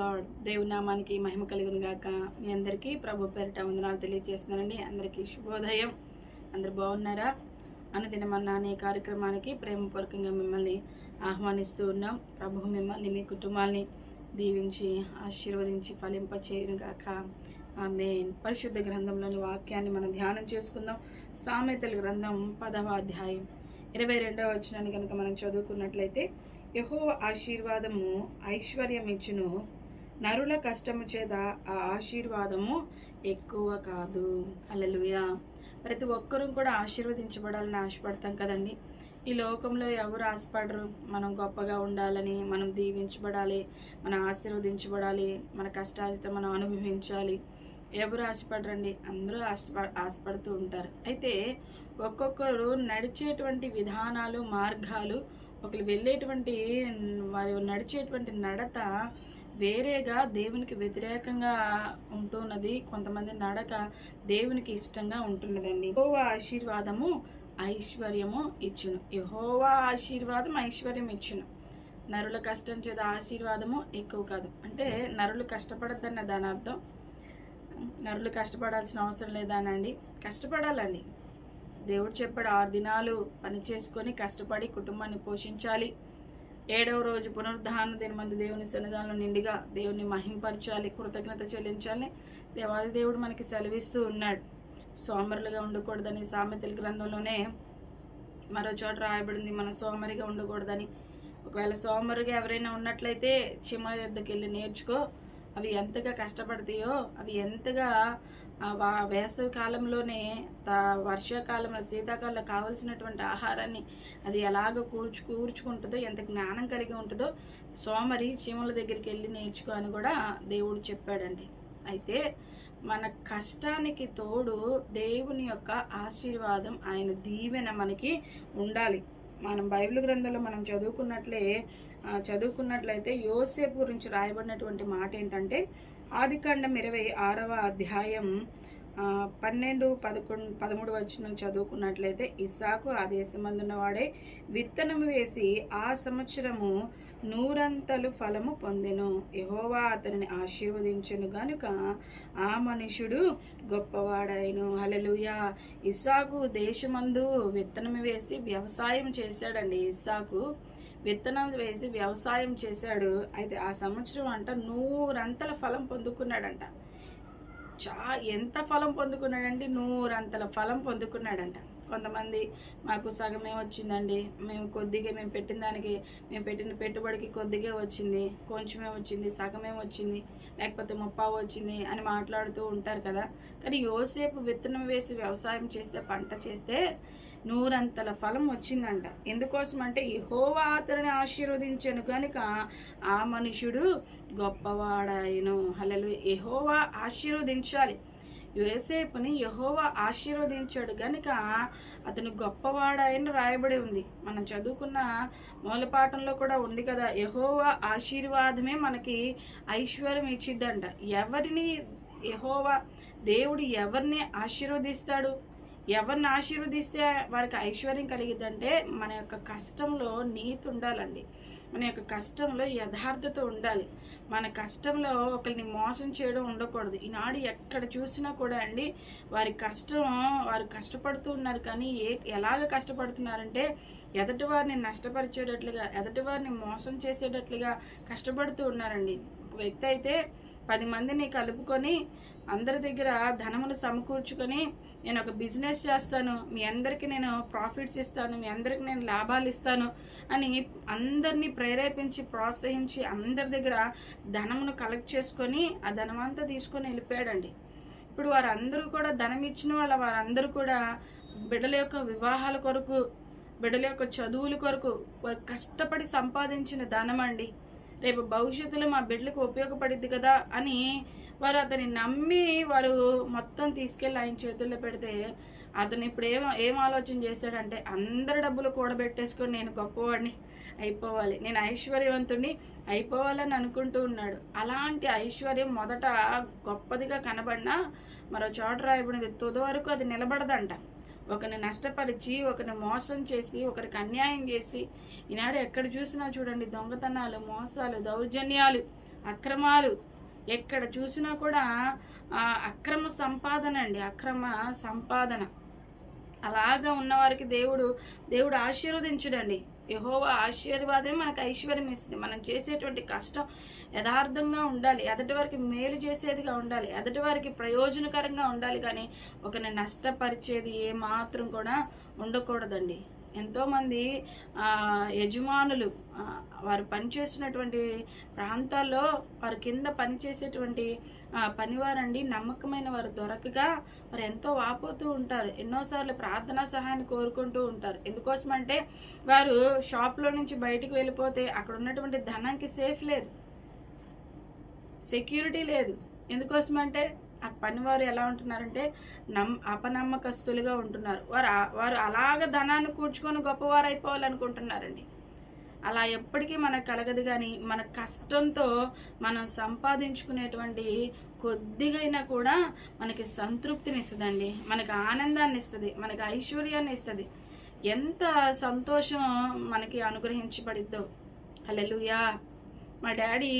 Lord. దేవుని నామానికి మహిమ కలుగును గాక. మీ అందరికీ ప్రభు పేరిట వందనాలు తెలియజేస్తున్నానండి. అందరికీ శుభోదయం. అందరు బాగున్నారా? అనుదినమన్న అనే కార్యక్రమానికి ప్రేమపూర్వకంగా మిమ్మల్ని ఆహ్వానిస్తూ ఉన్నాం. ప్రభు మిమ్మల్ని మీ కుటుంబాన్ని దీవించి ఆశీర్వదించి ఫలింప చేయను గాక. ఆమె పరిశుద్ధ గ్రంథంలోని వాక్యాన్ని మనం ధ్యానం చేసుకుందాం. సామెతల గ్రంథం పదవ అధ్యాయం ఇరవై రెండవ వచనాన్ని కనుక మనం చదువుకున్నట్లయితే యహోవ ఆశీర్వాదము ఐశ్వర్యం ఇచ్చును నరుల కష్టము చేత ఆ ఆశీర్వాదము ఎక్కువ కాదు. అలలుయా ప్రతి ఒక్కరూ కూడా ఆశీర్వదించబడాలని ఆశపడతాం కదండి. ఈ లోకంలో ఎవరు ఆశపడరు? మనం గొప్పగా ఉండాలని మనం దీవించబడాలి మనం ఆశీర్వదించబడాలి మన కష్టాలతో మనం అనుభవించాలి. ఎవరు ఆశపడరండి? అందరూ ఆశప ఆశపడుతూ ఉంటారు. అయితే ఒక్కొక్కరు నడిచేటువంటి విధానాలు మార్గాలు ఒకరు వెళ్ళేటువంటి వారు నడిచేటువంటి నడత వేరేగా దేవునికి వ్యతిరేకంగా ఉంటున్నది కొంతమంది నడక దేవునికి ఇష్టంగా ఉంటున్నదండి. యహోవా ఆశీర్వాదము ఐశ్వర్యము ఇచ్చును. యహోవా ఆశీర్వాదం ఐశ్వర్యం ఇచ్చును. నరుల కష్టం చేత ఆశీర్వాదము ఎక్కువ కాదు. అంటే నరులు కష్టపడద్దన్న దాని అర్థం. నరులు కష్టపడాల్సిన అవసరం లేదానండి కష్టపడాలండి. దేవుడు చెప్పాడు ఆరు దినాలు పని చేసుకొని కష్టపడి కుటుంబాన్ని పోషించాలి. ఏడవ రోజు పునరుద్ధాన దినమందు దేవుని సన్నిధానం నిండిగా దేవుని మహింపరచాలి కృతజ్ఞత చెల్లించాలి. దేవాది దేవుడు మనకి సెలవిస్తూ ఉన్నాడు. సోమరులుగా ఉండకూడదని సామెతల గ్రంథంలోనే మరో చోట రాయబడింది మనం సోమరిగా ఉండకూడదని. ఒకవేళ సోమరుగా ఎవరైనా ఉన్నట్లయితే చిమ యుద్ధకి వెళ్ళి నేర్చుకో. అవి ఎంతగా కష్టపడతాయో అవి ఎంతగా వేసవి కాలంలోనే తా- వర్షాకాలంలో శీతాకాలంలో కావలసినటువంటి ఆహారాన్ని అది ఎలాగ కూర్చు కూర్చుకుంటుందో ఎంత జ్ఞానం కలిగి ఉంటుందో సోమరి చీమల దగ్గరికి వెళ్ళి నేర్చుకో అని కూడా దేవుడు చెప్పాడండి. అయితే మన కష్టానికి తోడు దేవుని యొక్క ఆశీర్వాదం ఆయన దీవెన మనకి ఉండాలి. మనం బైబిల్ గ్రంథంలో మనం చదువుకున్నట్లే చదువుకున్నట్లయితే యోసేపు గురించి రాయబడినటువంటి మాట ఏంటంటే ఆదికాండం ఇరవై ఆరవ అధ్యాయం పన్నెండు పదకొండు పదమూడు వచ్చిన చదువుకున్నట్లయితే ఇసాకు ఆ దేశమందున్నవాడే. విత్తనము వేసి ఆ సంవత్సరము నూరంతలు ఫలము పొందెను. యహోవా అతనిని ఆశీర్వదించను గనుక ఆ మనుషుడు గొప్పవాడాయను హలలుయా ఇసాకు దేశమందు విత్తనం వేసి వ్యవసాయం చేశాడండి ఇసాకు విత్తనం వేసి వ్యవసాయం చేశాడు. అయితే ఆ సంవత్సరం అంట నూరంతల ఫలం పొందుకున్నాడంట. చా ఎంత ఫలం పొందుకున్నాడంటే నూరంతల ఫలం పొందుకున్నాడంట. కొంతమంది మాకు సగమే వచ్చిందండి మేము కొద్దిగా మేము పెట్టిన దానికి మేము పెట్టిన పెట్టుబడికి కొద్దిగా వచ్చింది కొంచెమే వచ్చింది సగమే వచ్చింది లేకపోతే ముప్పావు వచ్చింది అని మాట్లాడుతూ ఉంటారు కదా. కానీ యోసేపు విత్తనం వేసి వ్యవసాయం చేస్తే పంట చేస్తే నూరంతల ఫలం వచ్చిందంట. ఎందుకోసం అంటే యహోవా అతనిని ఆశీర్వదించను కనుక ఆ మనుషుడు గొప్పవాడాయను హలలు యహోవా ఆశీర్వదించాలి. యోసేపుని యహోవా ఆశీర్వదించాడు కనుక అతను గొప్పవాడాయని రాయబడి ఉంది. మనం చదువుకున్న మూలపాఠంలో కూడా ఉంది కదా యహోవా ఆశీర్వాదమే మనకి ఐశ్వర్యం ఇచ్చిద్దంట. ఎవరిని? యహోవా. దేవుడు ఎవరిని ఆశీర్వదిస్తాడు? ఎవరిని ఆశీర్వదిస్తే వారికి ఐశ్వర్యం కలిగిద్దంటే మన యొక్క కష్టంలో నీతి ఉండాలండి. మన యొక్క కష్టంలో యథార్థత ఉండాలి. మన కష్టంలో ఒకరిని మోసం చేయడం ఉండకూడదు. ఈనాడు ఎక్కడ చూసినా కూడా అండి వారి కష్టం వారు కష్టపడుతూ ఉన్నారు కానీ ఏ ఎలాగ కష్టపడుతున్నారంటే ఎదటి వారిని నష్టపరిచేటట్లుగా ఎదటి వారిని మోసం చేసేటట్లుగా కష్టపడుతూ ఉన్నారండి. ఒక వ్యక్తి అయితే పది మందిని కలుపుకొని అందరి దగ్గర ధనములు సమకూర్చుకొని నేను ఒక బిజినెస్ చేస్తాను మీ అందరికీ నేను ప్రాఫిట్స్ ఇస్తాను మీ అందరికీ నేను లాభాలు ఇస్తాను అని అందరినీ ప్రేరేపించి ప్రోత్సహించి అందరి దగ్గర ధనమును కలెక్ట్ చేసుకొని ఆ ధనమంతా తీసుకొని వెళ్ళిపోయాడండి. ఇప్పుడు వారందరూ కూడా ధనం ఇచ్చిన వాళ్ళ వారందరూ కూడా బిడ్డల యొక్క వివాహాల కొరకు బిడ్డల యొక్క చదువుల కొరకు వారు కష్టపడి సంపాదించిన ధనం అండి రేపు భవిష్యత్తులో మా బిడ్డలకు ఉపయోగపడిద్ది కదా అని వారు అతన్ని నమ్మి వారు మొత్తం తీసుకెళ్ళి ఆయన చేతుల్లో పెడితే అతను ఇప్పుడు ఏం ఏం ఆలోచన చేశాడంటే అందరి డబ్బులు కూడబెట్టేసుకొని నేను గొప్పవాడిని అయిపోవాలి. నేను ఐశ్వర్యవంతుడిని అయిపోవాలని అనుకుంటూ ఉన్నాడు. అలాంటి ఐశ్వర్యం మొదట గొప్పదిగా కనబడినా మరో చోట రాయబడినది తుది వరకు అది నిలబడదంట. ఒకరిని నష్టపరిచి ఒకరిని మోసం చేసి ఒకరికి అన్యాయం చేసి ఈనాడు ఎక్కడ చూసినా చూడండి దొంగతనాలు మోసాలు దౌర్జన్యాలు అక్రమాలు ఎక్కడ చూసినా కూడా అక్రమ సంపాదన అండి. అక్రమ సంపాదన. అలాగా ఉన్నవారికి దేవుడు దేవుడు ఆశీర్వదించుడండి. యహోవా ఆశీర్వాదమే మనకు ఐశ్వర్యం ఇస్తుంది. మనం చేసేటువంటి కష్టం యథార్థంగా ఉండాలి. ఎదటి వారికి మేలు చేసేదిగా ఉండాలి. ఎదటి వారికి ప్రయోజనకరంగా ఉండాలి. కానీ ఒకరిని నష్టపరిచేది ఏమాత్రం కూడా ఉండకూడదండి. ఎంతోమంది యజమానులు వారు పనిచేస్తున్నటువంటి ప్రాంతాల్లో వారి కింద పనిచేసేటువంటి పనివారండి. నమ్మకమైన వారు దొరకగా వారు ఎంతో వాపోతూ ఉంటారు. ఎన్నోసార్లు ప్రార్థనా సహాయాన్ని కోరుకుంటూ ఉంటారు. ఎందుకోసం అంటే వారు షాప్లో నుంచి బయటికి వెళ్ళిపోతే అక్కడ ఉన్నటువంటి ధనానికి సేఫ్ లేదు. సెక్యూరిటీ లేదు. ఎందుకోసమంటే ఆ పనివారు ఎలా ఉంటున్నారంటే నమ్ అపనమ్మకస్తులుగా ఉంటున్నారు. వారు వారు అలాగ ధనాన్ని కూర్చుకొని గొప్పవారు అయిపోవాలనుకుంటున్నారండి అలా ఎప్పటికీ మనకు కలగదు కానీ మన కష్టంతో మనం సంపాదించుకునేటువంటి కొద్దిగైనా కూడా మనకి సంతృప్తిని ఇస్తుందండి మనకి ఆనందాన్ని ఇస్తుంది మనకి ఐశ్వర్యాన్ని ఇస్తుంది ఎంత సంతోషం మనకి అనుగ్రహించబడిద్దో. హల్లెలూయా. మా డాడీ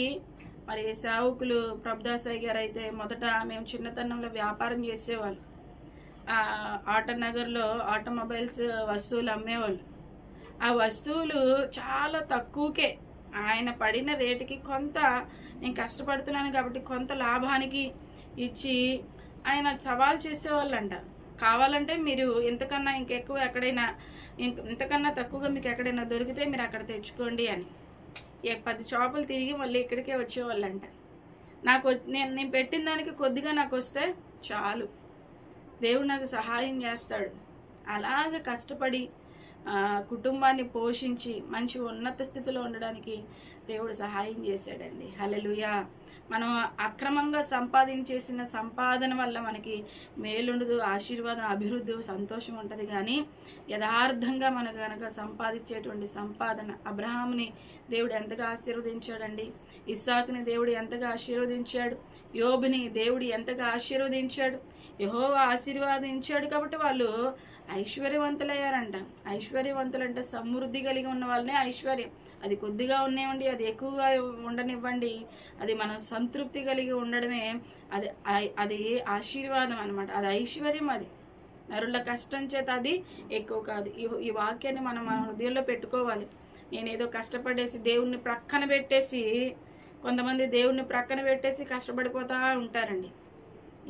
మరి సేవకులు ప్రభుదాసాయి గారు అయితే మొదట మేము చిన్నతనంలో వ్యాపారం చేసేవాళ్ళు. ఆటనగర్లో నగర్లో ఆటోమొబైల్స్ వస్తువులు అమ్మేవాళ్ళు. ఆ వస్తువులు చాలా తక్కువకే. ఆయన పడిన రేటుకి కొంత నేను కష్టపడుతున్నాను కాబట్టి కొంత లాభానికి ఇచ్చి ఆయన సవాల్ చేసేవాళ్ళంట. కావాలంటే మీరు ఇంతకన్నా ఇంకెక్కువ ఎక్కడైనా ఇంక- ఇంతకన్నా తక్కువగా మీకు ఎక్కడైనా దొరికితే మీరు అక్కడ తెచ్చుకోండి అని. పది షాపులు తిరిగి మళ్ళీ ఇక్కడికే వచ్చేవాళ్ళంట. నాకు నేను నేను పెట్టిన దానికి కొద్దిగా నాకు వస్తే చాలు. దేవుడు నాకు సహాయం చేస్తాడు. అలాగ కష్టపడి కుటుంబాన్ని పోషించి మంచి ఉన్నత స్థితిలో ఉండడానికి దేవుడు సహాయం చేశాడండి. హల్లెలూయా. మనం అక్రమంగా సంపాదించేసిన సంపాదన వల్ల మనకి మేలుండదు ఆశీర్వాదం అభివృద్ధి సంతోషం ఉంటుంది. కానీ యథార్థంగా మనకు కనుక సంపాదించేటువంటి సంపాదన అబ్రహాముని దేవుడు ఎంతగా ఆశీర్వదించాడండి. ఇస్సాకుని దేవుడు ఎంతగా ఆశీర్వదించాడు. యోబుని దేవుడు ఎంతగా ఆశీర్వదించాడు. యహోవా ఆశీర్వాదించాడు కాబట్టి వాళ్ళు ఐశ్వర్యవంతులయ్యారంట. ఐశ్వర్యవంతులు అంటే సమృద్ధి కలిగి ఉన్న వాళ్ళనే ఐశ్వర్యం. అది కొద్దిగా ఉండేవండి అది ఎక్కువగా ఉండనివ్వండి అది మనం సంతృప్తి కలిగి ఉండడమే అది ఐ- అది ఆశీర్వాదం అనమాట అది ఐశ్వర్యం అది. నరుల కష్టం చేత అది ఎక్కువ కాదు. ఈ ఈ వాక్యాన్ని మనం మన హృదయంలో పెట్టుకోవాలి. నేనేదో కష్టపడేసి దేవుణ్ణి ప్రక్కన పెట్టేసి కొంతమంది దేవుణ్ణి ప్రక్కన పెట్టేసి కష్టపడిపోతూ ఉంటారండి.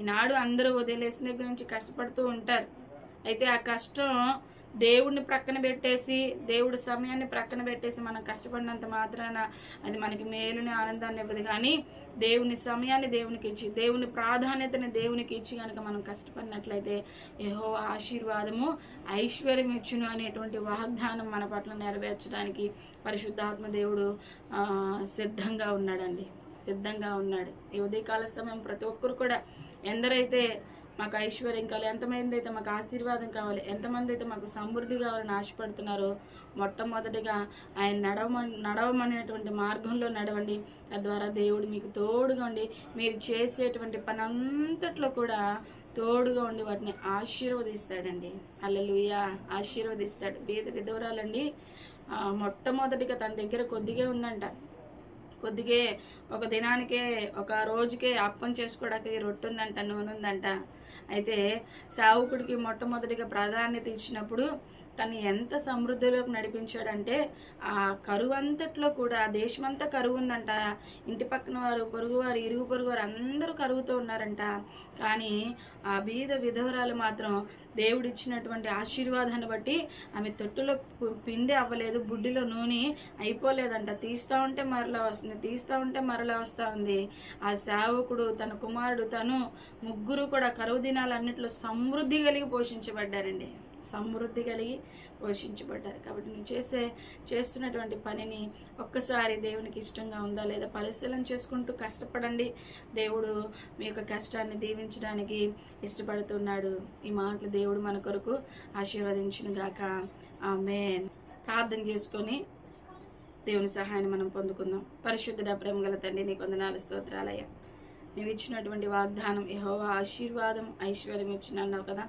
ఈనాడు అందరూ వదిలేసిన దగ్గర నుంచి కష్టపడుతూ ఉంటారు. అయితే ఆ కష్టం దేవుడిని ప్రక్కన పెట్టేసి దేవుడి సమయాన్ని ప్రక్కన పెట్టేసి మనం కష్టపడినంత మాత్రాన అది మనకి మేలుని ఆనందాన్ని ఇవ్వదు. కానీ దేవుని సమయాన్ని దేవునికి ఇచ్చి దేవుని ప్రాధాన్యతని దేవునికి ఇచ్చి కనుక మనం కష్టపడినట్లయితే ఏహో ఆశీర్వాదము ఐశ్వర్యం ఇచ్చును అనేటువంటి వాగ్దానం మన పట్ల నెరవేర్చడానికి పరిశుద్ధాత్మ దేవుడు సిద్ధంగా ఉన్నాడండి. సిద్ధంగా ఉన్నాడు. ఈ ఉదయకాల సమయం ప్రతి ఒక్కరు కూడా ఎందరైతే మాకు ఐశ్వర్యం కావాలి. ఎంతమంది అయితే మాకు ఆశీర్వాదం కావాలి ఎంతమంది అయితే మాకు సమృద్ధి కావాలని ఆశపడుతున్నారో మొట్టమొదటిగా ఆయన నడవ నడవమనేటువంటి మార్గంలో నడవండి. తద్వారా దేవుడు మీకు తోడుగా ఉండి మీరు చేసేటువంటి పని అంతట్లో కూడా తోడుగా ఉండి వాటిని ఆశీర్వదిస్తాడండి. అల్లెలుయ్య ఆశీర్వదిస్తాడు. బీద విధవరాలండి. మొట్టమొదటిగా తన దగ్గర కొద్దిగా ఉందంట. కొద్దిగే ఒక దినానికే ఒక రోజుకే అప్పం చేసుకోవడానికి రొట్టుందంట నూనె ఉందంట. అయితే సావుకుడికి మొట్టమొదటిగా ప్రాధాన్యత ఇచ్చినప్పుడు తను ఎంత సమృద్ధిలోకి నడిపించాడంటే ఆ కరువు అంతట్లో కూడా ఆ దేశమంతా కరువు ఉందంట ఇంటి పక్కన వారు పొరుగువారు ఇరుగు పొరుగువారు అందరూ కరువుతో ఉన్నారంట. కానీ ఆ బీద విధవరాలు మాత్రం దేవుడిచ్చినటువంటి ఆశీర్వాదాన్ని బట్టి ఆమె తొట్టులో పిండి అవ్వలేదు బుడ్డిలో నూనె అయిపోలేదంట. తీస్తూ ఉంటే మరలా వస్తుంది తీస్తూ ఉంటే మరలా వస్తూ ఉంది ఆ సేవకుడు తన కుమారుడు తను ముగ్గురు కూడా కరువు దినాలన్నింటిలో సమృద్ధి కలిగి పోషించబడ్డారండి. సమృద్ధి కలిగి పోషించబడ్డారు. కాబట్టి నువ్వు చేసే చేస్తున్నటువంటి పనిని ఒక్కసారి దేవునికి ఇష్టంగా ఉందా లేదా పరిశీలన చేసుకుంటూ కష్టపడండి. దేవుడు మీ యొక్క కష్టాన్ని దీవించడానికి ఇష్టపడుతున్నాడు. ఈ మాటలు దేవుడు మన కొరకు ఆశీర్వదించును గాక ఆమె ప్రార్థన చేసుకొని దేవుని సహాయాన్ని మనం పొందుకుందాం. పరిశుద్ధుడ ప్రేమ గల తండ్రి నీకు వందనాలు స్తోత్రాలయ్యా. నువ్వు ఇచ్చినటువంటి వాగ్దానం యహోవా ఆశీర్వాదం ఐశ్వర్యం ఇచ్చినన్నావు కదా.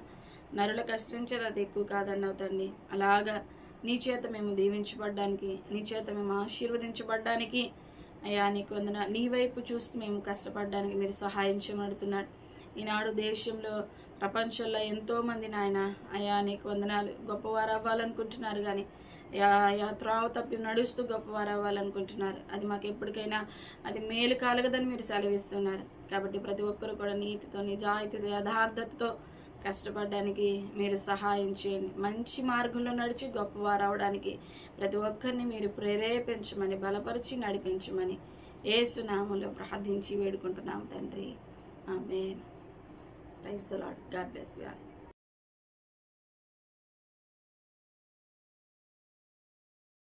నరుల కష్టం చేత అది ఎక్కువ కాదన్నావు తండ్రి. అలాగా నీ చేత మేము దీవించబడ్డానికి నీ చేత మేము ఆశీర్వదించబడ్డానికి అయ్యా నీకు వందన నీ వైపు చూస్తూ మేము కష్టపడడానికి మీరు సహాయం చేయమడుతున్నాడు ఈనాడు దేశంలో ప్రపంచంలో ఎంతోమంది నాయన అయ్యా నీకు వందనాలు. గొప్పవారు అవ్వాలనుకుంటున్నారు కానీ యా యా త్రావ తప్పి నడుస్తూ గొప్పవారు అవ్వాలనుకుంటున్నారు అది మాకు ఎప్పటికైనా అది మేలు కాలగదని మీరు సెలవిస్తున్నారు. కాబట్టి ప్రతి ఒక్కరు కూడా నీతితో నిజాయితీతో యథార్థతతో కష్టపడడానికి మీరు సహాయం చేయండి. మంచి మార్గంలో నడిచి గొప్పవారు అవడానికి ప్రతి ఒక్కరిని మీరు ప్రేరేపించమని బలపరిచి నడిపించమని ఏసునామంలో ప్రార్థించి వేడుకుంటున్నాం తండ్రి. ఆమె Thanks the Lord. God bless you all.